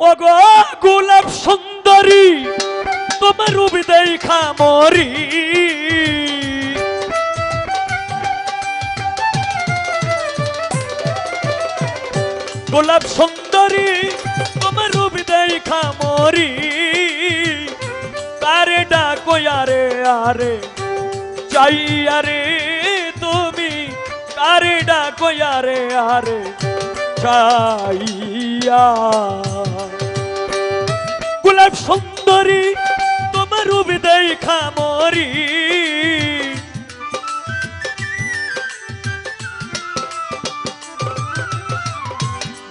ওগো গোলাপ সুন্দরী, তোমার রূপি দেখা মরি। গোলাপ সুন্দরী, তোমার রূপি দেখা মরি। কারে ডাকো আরে আরে চাই আরে তুমি। কারে ডাকো আরে আরে, চাইয়া। গোলাপ সুন্দরী, তোমার রূপ দেখা মরি।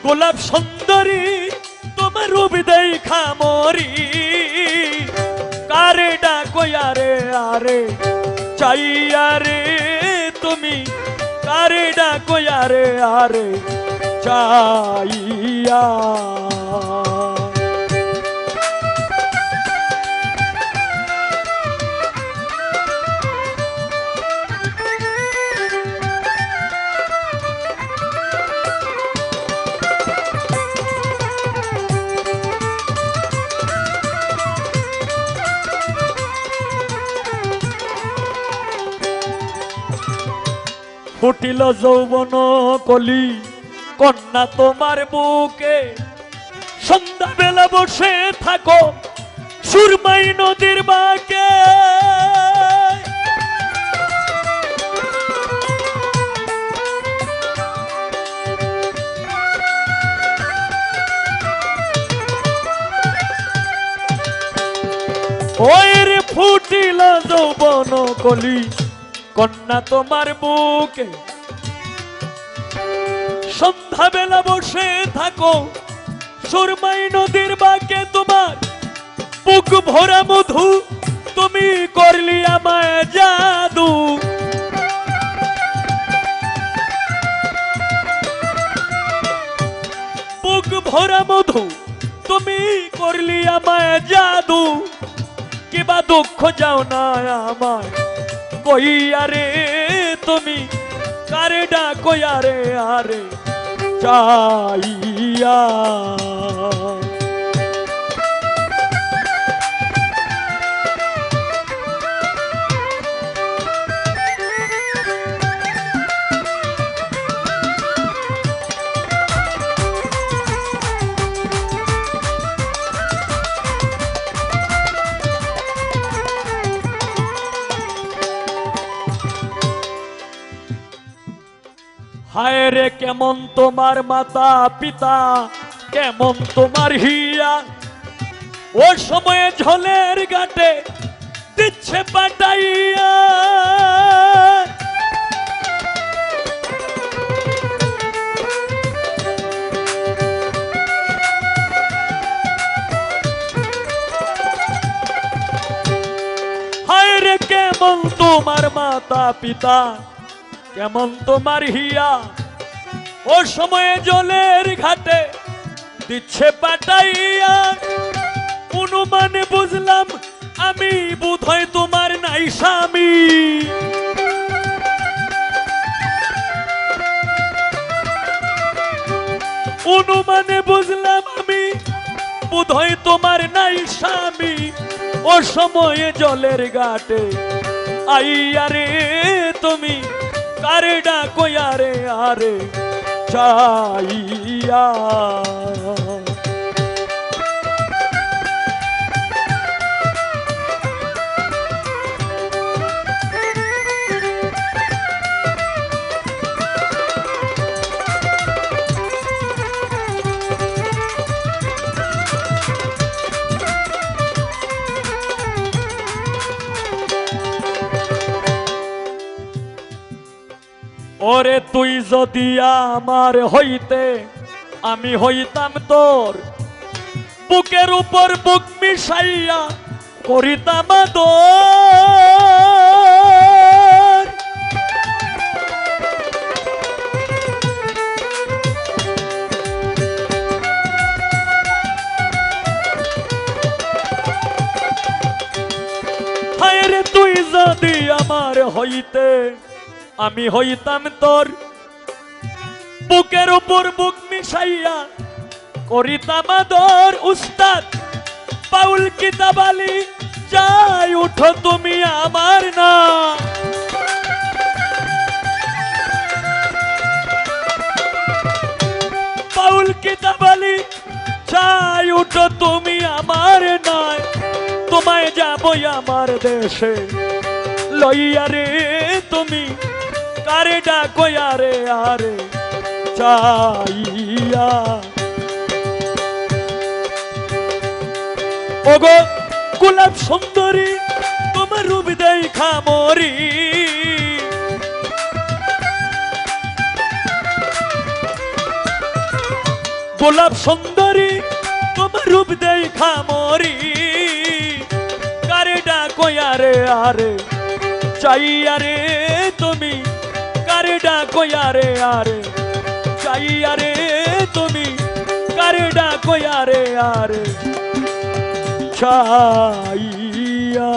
গোলাপ সুন্দরী, তোমার রূপ দেখা মরি। কারে ডাকো আরে আরে চাইয়া রে তুমি। কারে ডাকো আরে আরে চাইয়া ফুটিল যৌবন কলি, কন্যা তোমার বুকে। সন্ধ্যা বেলা বসে থাকো সুরমাই নদীর বাকে। ওই রে ফুটিল যৌবন কলি কন্যা তোমার বুকে। সন্ধ্যাবেলা বসে থাকো সুরমাই নদীর বাকে তোমার বুক ভরা মধু, তুমি করলি আমায় জাদু। বুক ভরা মধু, তুমি করলি আমায় জাদু। কিবা দুঃখ যাও না আমায় কইয়া রে তুমি কারে ডাকো আরে আরে চাইয়া। হায় রে, কেমন তোমার মাতা পিতা, কেমন তোমার হিয়া। ও সময়ে ঝলের গাটে দিচ্ছে পাটাইয়া। হায় রে, কেমন তোমার মাতা পিতা কেমন তোমার হিয়া? ও সময়ে জলের ঘাটে দিচ্ছে পাটাইয়া। অনুমানে বুঝলাম আমি, বোধহয় তোমার নাই স্বামী। অনুমানে বুঝলাম আমি, বোধহয় তোমার নাই স্বামী। ও সময়ে জলের ঘাটে, আইয়া রে তুমি কারে ডাকো আরে আরে চাইয়া ওরে তুই যদি আমার হইতে, আমি হইতাম তোর। বুকের উপর বুক মিশাইয়া করিতাম তুই যদি আমার হইতে আমি হইতাম তোর বুকের উপর বুক মিশাইয়া। করিতামাদর উস্তাদ পাউল কিতাবালি যাই উঠো তুমি আমার না। পাউল কিতাবালি যাই উঠো তুমি আমার নয় তোমায় যাবই আমার দেশে। লইয়া রে তুমি কারে ডাকো আরে আরে চাইয়া। ওগো গোলাপ সুন্দরী, তোমার রূপ দেখা মরি। গোলাপ সুন্দরী, তোমার রূপ দেখা মরি। কারে ডাকো আরে আরে চাইয়া রে। ডাকো আরে আরে। চাইয়া রে তুমি কারে ডাকো আরে আরে। চাইয়া